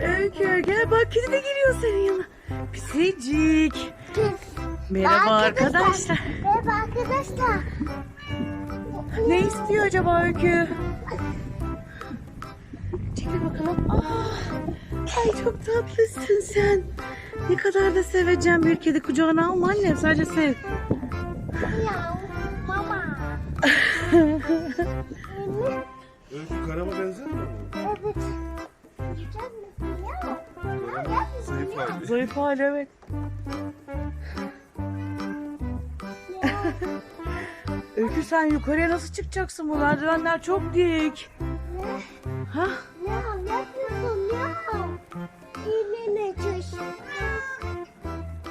Öykü gel bak kedi de geliyor senin yanına. Pisicik. Merhaba arkadaşlar. Merhaba arkadaşlar. Ne istiyor acaba Öykü? Çekil bakalım. Aa, ay çok tatlısın sen. Ne kadar da seveceğim bir kedi kucağına alma annem sadece sev. Ya mama. Öykü karama benzemiyor mu? Hali. Zayıf hali evet. Öykü sen yukarıya nasıl çıkacaksın? Bu merdivenler çok dik. Ha? Ne yapıyorsun ya? İğnene çöş.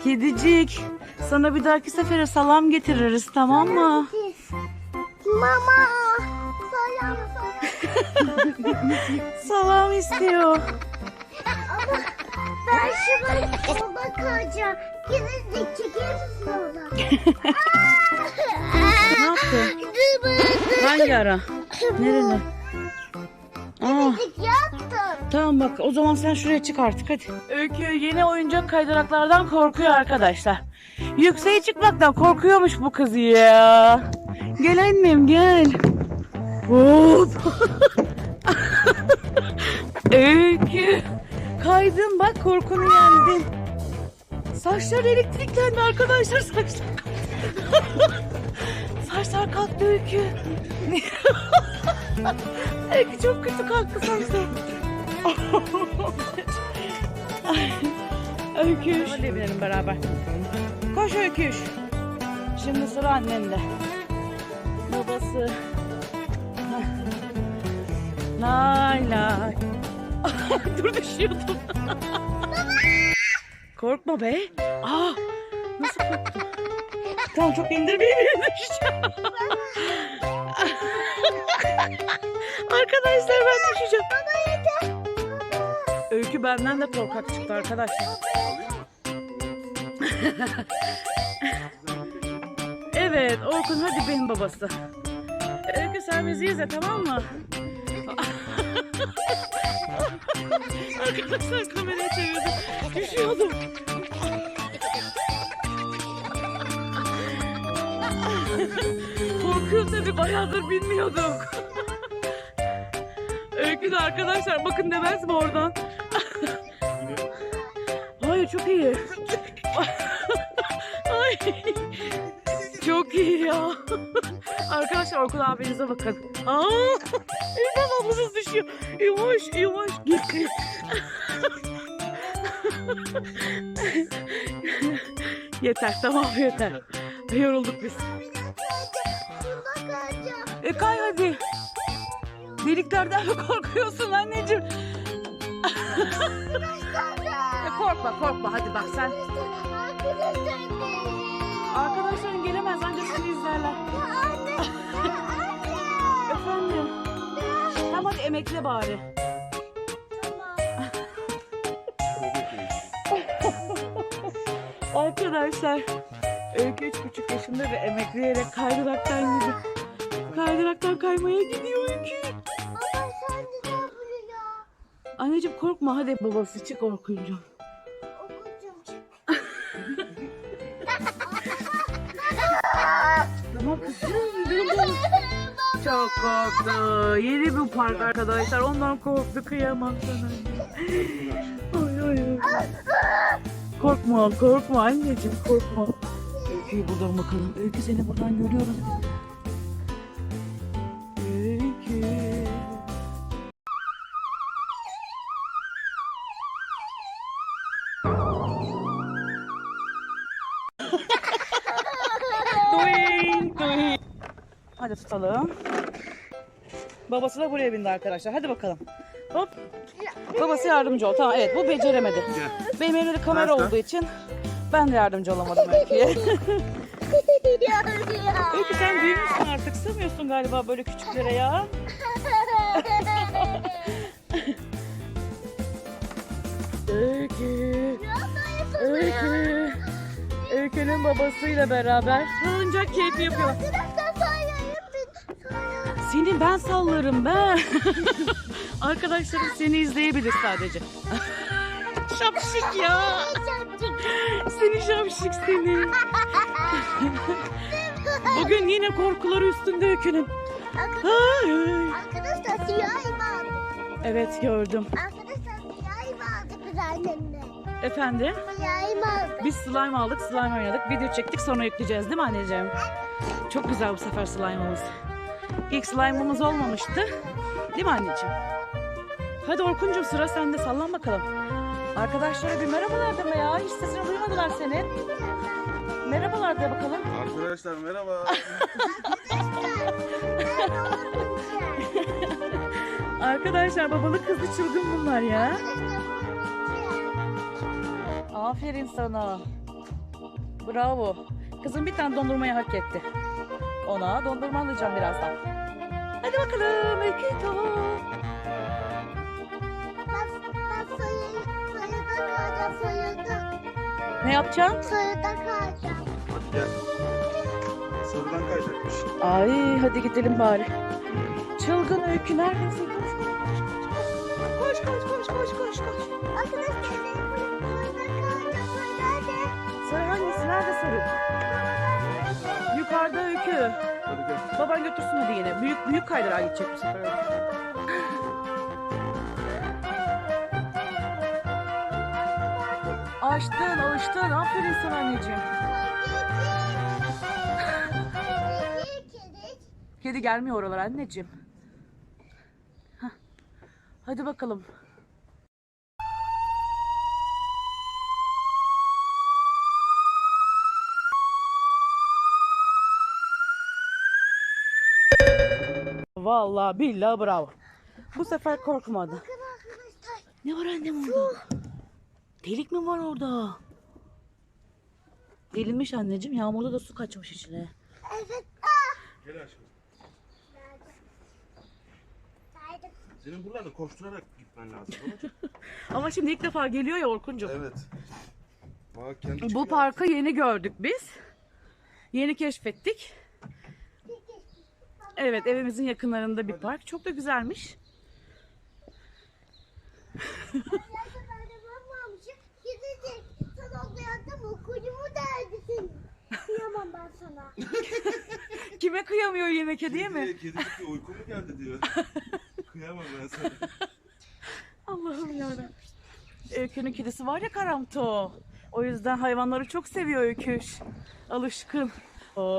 Kedicik. Sana bir dahaki sefere salam getiririz tamam mı? Mama. Salam salam. Salam istiyor. Şimdi ona kalacağım. Gidecek çeker misin ona? Ne yaptı? Hangi ara? Nerede? Aa, tamam bak o zaman sen şuraya çık artık hadi. Öykü yeni oyuncak kaydıraklardan korkuyor arkadaşlar. Yükseğe çıkmaktan korkuyormuş bu kız ya. Gel annem gel. Hop. Öykü. Kaydın bak korkunu yendin. Saçlar elektriklendi arkadaşlar saçlar. saçlar kalktı Öykü. Öykü çok kötü kalktı saçlar. Öyküş. Hadi binelim beraber. Koş Öyküş. Şimdi sıra annende. Babası. Lay lay. Dur düşüyordum. Korkma be. Aa, nasıl korktun? Tamam çok indirmeyeyim düşeceğim. Arkadaşlar ben düşeceğim. Öykü benden de korkak çıktı arkadaşlar. evet Orkun hadi benim babası. Öykü sen bizi izle tamam mı? Arkadaşlar kamerayı çevirdim. Düşüyordum. Korkuyorum tabii bayağıdır bilmiyorduk. Öykü de arkadaşlar bakın demez mi oradan? Hayır çok iyi. Ay. Çok iyi ya. Arkadaşlar Orkun abinize bakın. Aa, Eyvah ablasız düşüyor. Yavaş yavaş gitti. yeter tamam yeter. Yorulduk biz. E kay hadi. Deliklerden mi korkuyorsun anneciğim? E, korkma korkma hadi bak sen. Arkadaşlar. Arkadaşların gelemez ancak seni izlerler. Anne. Anne. Efendim. Tamam hadi emekle bari. Arkadaşlar. Öykü üç buçuk yaşında ve emekleyerek kaydıraktan gidiyor. Kaydıraktan kaymaya gidiyor Öykü. Ama sen de ne yapıyor? Anneciğim korkma hadi babası çık Orkuncuğum. Çok korktu. Yeni bir park arkadaşlar. Ondan korktu. Kıyamam sana. Ay ay ay. Korkma korkma anneciğim korkma. Öykü'yü buradan bakalım. Öykü seni buradan görüyoruz. Hadi tutalım. Babası da buraya bindi arkadaşlar. Hadi bakalım. Hop. Babası yardımcı ol. Tamam evet bu beceremedi. Gel. Benim elimde kamera Başka? olduğu için ben de yardımcı olamadım Öykü'ye. Öykü sen büyümüşsün artık. Sığmıyorsun galiba böyle küçüklere ya. Öykü. Öykü. Öykü'nün babasıyla beraber salıncak keyfi yapıyor. Seni ben sallarım ben. Arkadaşlarım seni izleyebilir sadece. şapşik ya. Seni şapşik seni. Bugün yine korkuları üstünde ay. Arkadaşlar siyah aldık. Evet gördüm. Arkadaşlar siyah aldık biz annemle. Efendim? Siyah aldık. Biz slime aldık, slime oynadık. Video çektik sonra yükleyeceğiz değil mi anneciğim? Çok güzel bu sefer slime'ımız. İlk slime'ımız olmamıştı. Değil mi anneciğim? Hadi Orkuncuğum sıra sende sallan bakalım. Arkadaşlara bir merhabalar deme ya. Hiç sesini duymadılar senin. Merhabalar de bakalım. Arkadaşlar merhaba. Arkadaşlar babalı kızlı çılgın bunlar ya. Aferin sana. Bravo. Kızım bir tane dondurmayı hak etti. Ona dondurma alacağım birazdan. Hadi bakalım Ekito. Ben, ben soyu, soyuda kalacağım soyuda. Ne yapacaksın? Soyuda kalacağım. Hadi gel. Sarıdan kayacakmış. Ay hadi gidelim bari. Çılgın öykü neredesin? Baban götürsün hadi yine. Büyük büyük kaydırağa gidecek bu sefer. Açtın, alıştın. Aferin sana anneciğim. Kedi. Gelmiyor oralara anneciğim. Hadi bakalım. Vallahi billahi bravo. Bu sefer korkmadı. Ne var annem orada? Delik mi var orada? Delinmiş anneciğim. Yağmurda da su kaçmış içine. Evet. Ah. Gel aşkım. Senin buralarda koşturarak gitmen lazım. Ama şimdi ilk defa geliyor ya Orkuncuğum. evet. Bak kendi Bu çıkıyor. parkı yeni gördük biz. Yeni keşfettik. Evet evimizin yakınlarında bir park. Çok da güzelmiş. Gidecek. Sana uyandım. Okulumu derdisin. Kıyamam ben sana. Kime kıyamıyor yine kediye mi? Kedi, bir uyku mu geldi diyor. Kıyamam ben sana. Allah'ım yarabbim. Öykü'nün kedisi var ya Karamto. O yüzden hayvanları çok seviyor Öyküş. Alışkın. Oh.